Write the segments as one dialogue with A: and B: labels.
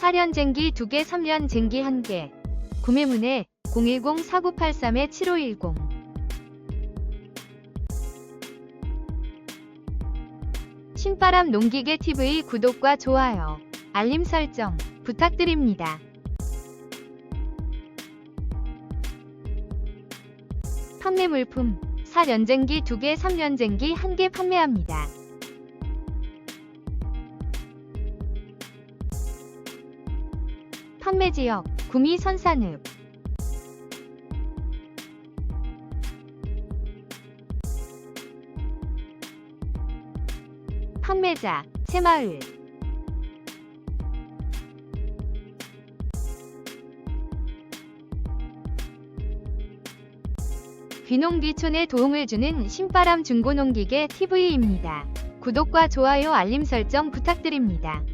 A: 4년 쟁기 2개, 3년 쟁기 1개. 구매 문의 010-4983-7510. 신바람 농기계 TV 구독과 좋아요, 알림 설정 부탁드립니다. 판매 물품 4년쟁기 2개, 3년쟁기 1개 판매합니다. 판매 지역 구미 선산읍 판매자 새마을 귀농귀촌에 도움을 주는 신바람 중고농기계 TV입니다. 구독과 좋아요 알림 설정 부탁드립니다.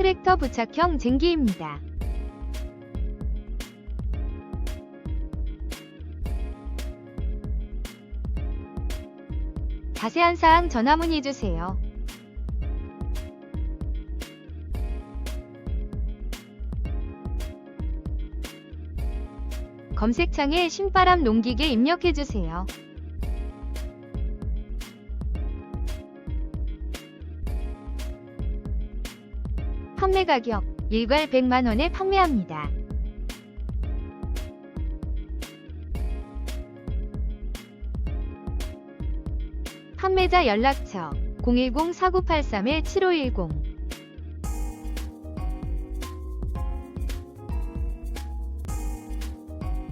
A: 트랙터 부착형 쟁기입니다. 자세한 사항 전화 문의 주세요. 검색창에 신바람 농기계 입력해 주세요. 판매 가격 일괄 100만 원에 판매합니다. 판매자 연락처 010-4983-7510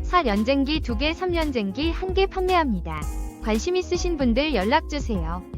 A: 4년쟁기 2개, 3년쟁기 1개 판매합니다. 관심 있으신 분들 연락주세요.